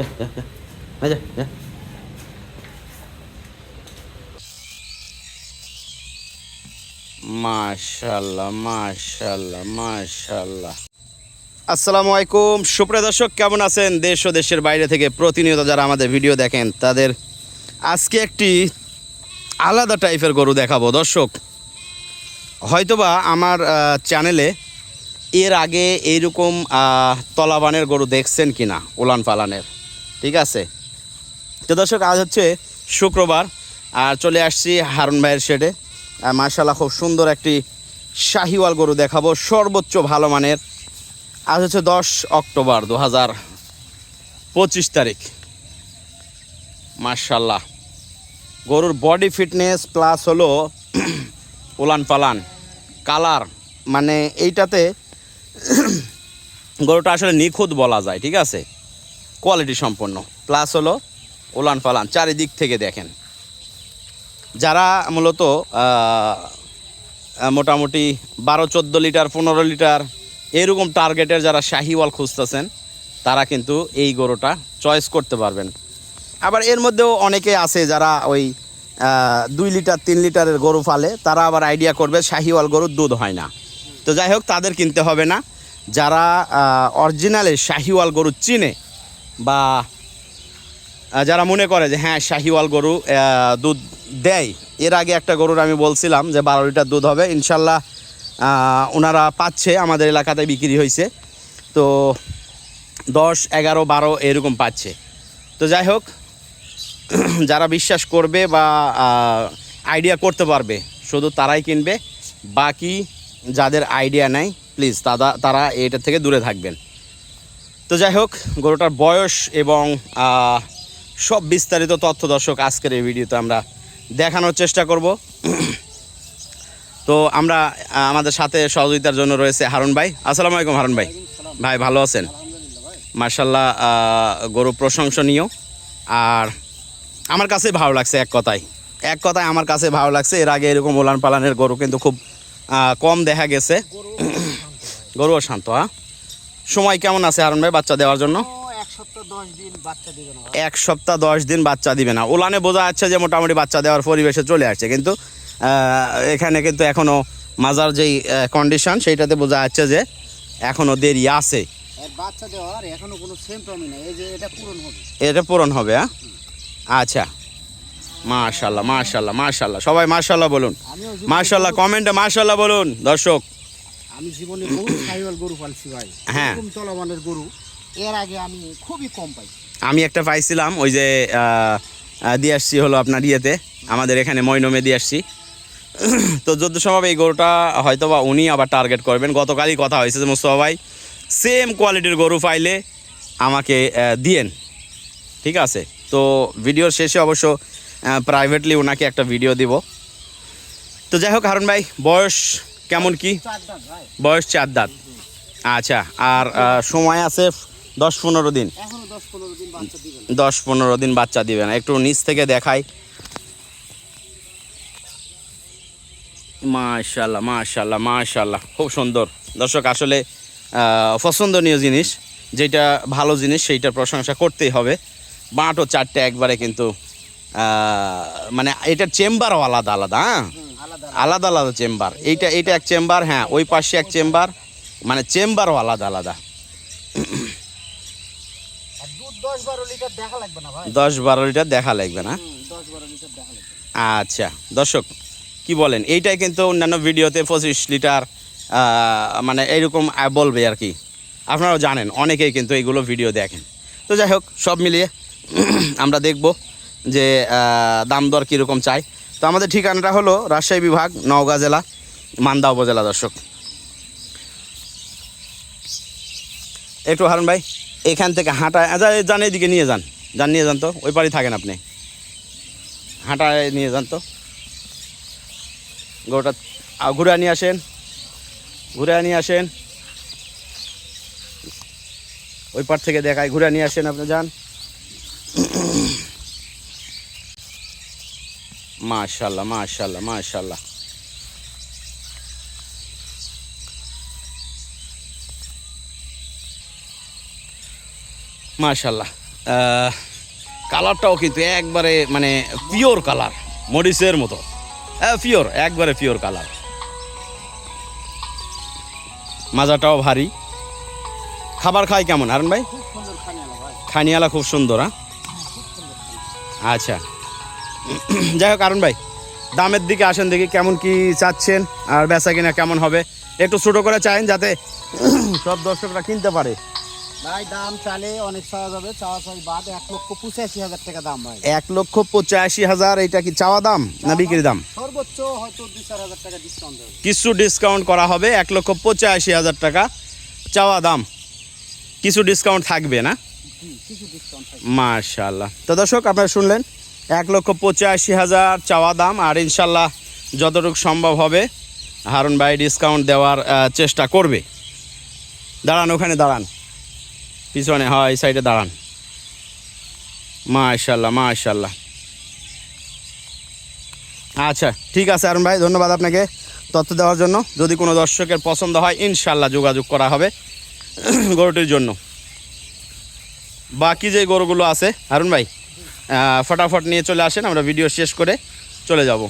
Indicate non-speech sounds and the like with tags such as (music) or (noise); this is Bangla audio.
(laughs) যা মাশাল্লাহ মাশাল্লাহ মাশাল্লাহ। আসসালামু আলাইকুম। সুপ্রিয় দর্শক, কেমন আছেন? দেশ ও দেশের বাইরে থেকে প্রতিনিয়ত যারা আমাদের ভিডিও দেখেন, তাদের আজকে একটি আলাদা টাইপের গরু দেখাবো। দর্শক, হয়তোবা আমার চ্যানেলে এর আগে এইরকম তলাবানের গরু দেখছেন কি না উলান পালানের ঠিক আছে? তো দর্শক, আজ হচ্ছে শুক্রবার, আর চলে আসছি হারুন ভাইয়ের শেডে। মার্শাল্লাহ খুব সুন্দর একটি শাহিওয়াল গরু দেখাবো, সর্বোচ্চ ভালো মানের। আজ হচ্ছে দশ অক্টোবর দু হাজার পঁচিশ তারিখ। মার্শাল্লাহ গরুর বডি ফিটনেস প্লাস হলো (clears throat) উলান পালান কালার মানে এইটাতে (clears throat) গরুটা আসলে নিখুঁত বলা যায়, ঠিক আছে? কোয়ালিটি সম্পন্ন। প্লাস হলো উলান পালান চারিদিক থেকে দেখেন। যারা মূলত মোটামুটি বারো, চোদ্দ লিটার, পনেরো লিটার, এরকম টার্গেটের যারা শাহিওয়াল খুঁজতেছেন, তারা কিন্তু এই গরুটা চয়েস করতে পারবেন। আবার এর মধ্যেও অনেকে আছে যারা ওই দুই লিটার, তিন লিটারের গরু ফালে, তারা আবার আইডিয়া করবে শাহিওয়াল গরুর দুধ হয় না। তো যাই হোক, তাদের কিনতে হবে না। যারা অরিজিনালে শাহিওয়াল গরু চিনে বা যারা মনে করে যে হ্যাঁ শাহিওয়াল গরু দুধ দেয়, এর আগে একটা গরুর আমি বলছিলাম যে বারো লিটার দুধ হবে, ইনশাল্লাহ ওনারা পাচ্ছে, আমাদের এলাকাতে বিক্রি হয়েছে। তো দশ, এগারো, বারো এরকম পাচ্ছে। তো যাই হোক, (clears throat) যারা বিশ্বাস করবে বা আইডিয়া করতে পারবে, শুধু তারাই কিনবে, বাকি যাদের আইডিয়া নেই প্লিজ তারা তারা এটা থেকে দূরে থাকবেন। তো যাই হোক, গরুটার বয়স এবং সব বিস্তারিত তথ্য দর্শক আজকের এই ভিডিওতে আমরা দেখানোর চেষ্টা করব। তো আমরা আমাদের সাথে সহযোগিতার জন্য রয়েছে হারুন ভাই। আসসালামু আলাইকুম হারুন ভাই। ভাই, ভালো আছেন? মার্শাল্লাহ গরু প্রশংসনীয়। আর আমার কাছে ভালো লাগছে এক কথায়। এক কথায় আমার কাছে ভালো লাগছে। এর আগে এরকম ওলান পালানের গরু কিন্তু খুব কম দেখা গেছে। গরুও শান্ত হ্যাঁ সময় কেমন আছে হারুন ভাই বাচ্চা দেওয়ার জন্য? এক সপ্তাহ দশ দিন বাচ্চা দিবে না। ওলানে বোঝা যাচ্ছে যে মোটামুটি বাচ্চা দেওয়ার পরিবেশে চলে আসছে। কিন্তু এখানে কিন্তু এখনও মাজার যেই কন্ডিশন সেইটাতে বোঝা যাচ্ছে যে এখনও দেরি আছে। বাচ্চা দেওয়ার এখনও কোনো সিমটমই নাই। এই যে এটা পূরণ হবে। এটা পূরণ হবে হ্যাঁ? আচ্ছা। মাশাল্লাহ মাশাল্লাহ মাশাল্লাহ সবাই মাশাল্লাহ বলুন। মাশাল্লাহ কমেন্টে মাশাল্লাহ বলুন। দর্শক আমি জীবনে বহু সাইওয়াল গরু পালছি ভাই। হ্যাঁ। এরকম চলমানের গরু এর আগে আমি খুবই কম পাই আমি একটা পাইছিলাম ওই যে দিয়ে আসছি হলো আপনার ইয়েতে আমাদের এখানে মৈনমে দিয়ে আসছি। তো যত সম্ভব এই গরুটা হয়তো বা উনি আবার টার্গেট করবেন। গতকালই কথা হয়েছে যে মুস্তফা ভাই সেম কোয়ালিটির গরু পাইলে আমাকে দিয়েন। ঠিক আছে? তো ভিডিওর শেষে অবশ্য প্রাইভেটলি ওনাকে একটা ভিডিও দিব। তো যাই হোক হারুন ভাই বয়স কেমন কি? বয়স চার দাঁত। আচ্ছা আর সময় আছে দশ পনেরো দিন? দশ পনেরো দিন বাচ্চা দিবে না। একটু নিচ থেকে দেখাই। মাশাল্লাহ মাশাল্লাহ মাশাল্লাহ খুব সুন্দর। দর্শক আসলে পছন্দনীয় জিনিস। যেটা ভালো জিনিস সেইটার প্রশংসা করতেই হবে। বাঁটও চারটে একবারে কিন্তু মানে এটার চেম্বারও আলাদা আলাদা হ্যাঁ? আলাদা আলাদা চেম্বার। এইটা এইটা এক চেম্বার হ্যাঁ ওই পাশে এক চেম্বার মানে চেম্বারও আলাদা আলাদা। দশ বারো লিটার দেখা লাগবে না আচ্ছা দর্শক কি বলেন? এইটাই কিন্তু অন্যান্য ভিডিওতে পঁচিশ লিটার মানে এইরকম বলবে আর কি। আপনারাও জানেন অনেকেই কিন্তু এইগুলো ভিডিও দেখেন। তো যাই হোক সব মিলিয়ে আমরা দেখব যে দাম দর কীরকম চাই। তো আমাদের ঠিকানাটা হলো রাজশাহী বিভাগ নওগাঁ জেলা মান্দা উপজেলা দর্শক। একটু হারুন ভাই এখান থেকে হাঁটা আচ্ছা, যান এদিকে নিয়ে যান। যান নিয়ে যান তো ওই পাড়ি থাকেন আপনি। হাঁটায় নিয়ে যান তো। গরুটা আ, ঘুরে নিয়ে আসেন। ঘুরে নিয়ে আসেন। ওই পার থেকে দেখায় ঘুরে নিয়ে আসেন আপনি যান। মাশাল্লাহ মাশাল্লাহ মাশাল্লাহ। মাশাল্লাহ। কালারটাও কিন্তু একবারে মানে পিওর কালার মরিচের মতো। হ্যাঁ পিওর একবারে পিওর কালার। মাজাটাও ভারী। খাবার খায় কেমন হারুন ভাই। খানিয়ালা খুব সুন্দর হ্যাঁ। আচ্ছা। (clears throat) যাই হোক আরুন ভাই দামের দিকে আসেন দেখি কেমন কি চাচ্ছেন আর বেচা কিনা কেমন হবে। একটু ছোটো করে চাইন যাতে (clears throat) সব দর্শকরা কিনতে পারে। ভাই দাম চালে অনেক চাওয়া যাবে। চাওয়া চাই বাদ এক লক্ষ পঁচাশি হাজার টাকা দাম ভাই। এক লক্ষ পঁচাশি হাজার এটা কি চাওয়া দাম না বিক্রি দাম? সর্বোচ্চ হয়তো দুই চার হাজার টাকা ডিসকাউন্ট কিছু ডিসকাউন্ট করা হবে এক লক্ষ পঁচাশি হাজার টাকা চাওয়া দাম। কিছু ডিসকাউন্ট থাকবে না? মার্শাল্লাহ তো দর্শক আপনারা শুনলেন এক লক্ষ পঁচাশি হাজার চাওয়া দাম, আর ইনশাল্লাহ যতটুকু সম্ভব হবে, হারুন ভাই ডিসকাউন্ট দেওয়ার চেষ্টা করবে। দাঁড়ান, ওখানে দাঁড়ান। পিছনে, হয়, এই সাইডে দাঁড়ান। মাশাল্লাহ মাশাল্লাহ। আচ্ছা ঠিক আছে আরুন ভাই, ধন্যবাদ আপনাকে তথ্য দেওয়ার জন্য। যদি কোনো দর্শকের পছন্দ হয়, ইনশাল্লাহ যোগাযোগ করা হবে (clears throat) গরুটির জন্য। বাকি যে গরুগুলো আছে, হারুন ভাই? ফটাফট নিয়ে চলে আসেন আমরা ভিডিও শেষ করে চলে যাব।